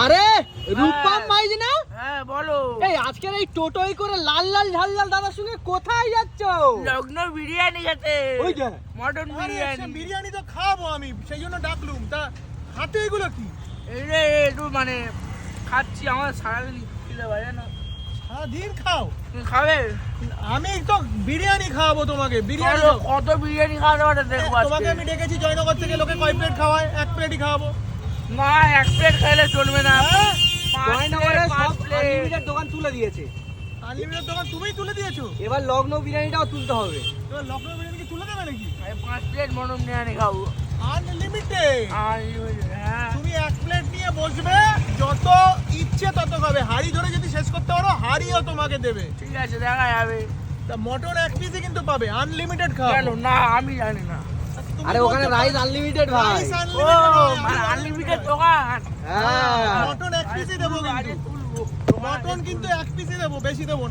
আরে রূপম মাইজ না? হ্যাঁ বলো। এই আজকের এই টোটোই করে লাল লাল ঝাল ঝাল দাদার সঙ্গে কোথায় যাচ্ছ? লগ্ন বিরিয়ানি খেতে। ওই যে। মটন বিরিয়ানি। বিরিয়ানি তো খাব আমি সেই জন্য ডাকলুম। তা হাতে এগুলো কি? এই রে একটু মানে খাচ্ছি আমার সারাদিন খিদে পায় না সারাদিন খাও? খাবে? আমি তো বিরিয়ানি খাওয়াবো তোমাকে বিরিয়ানি কত বিরিয়ানি খাওয়াতে পারে দেখব তোমাকে আমি ডেকেছি জয়নগর থেকে লোকে কয় প্লেট খাওয়ায় এক প্লেটই খাওয়াবো। না এক প্লেট খাইলে চলবে না। হ্যাঁ? দোকান তুলে দিয়েছে। আনলিমিটেড দোকান তুমিই তুলে দিয়েছ? এবার লগ্ন বিরিয়ানিটাও তুলতে হবে। বিরিয়ানি কি তুলে দেবে নাকি? আমি পাঁচ প্লেট মটন বিরিয়ানি খাব। আনলিমিটেড হ্যাঁ। তুমি এক প্লেট নিয়ে বসবে যত ইচ্ছে তত খাবে। হাড়ি ধরে যদি শেষ করতে পারো হাড়িও তোমাকে দেবে। ঠিক আছে দেখা যাবে। তা মটন এক পিসই কিন্তু পাবে। আনলিমিটেড খাও। না আমি জানি না। আরে ওখানে রাইস আনলিমিটেড ভাই। মানে আনলিমিটেড মটন এক পিসই দেবো কিন্তু। মটন কিন্তু এক পিসই দেবো বেশি দেবো না।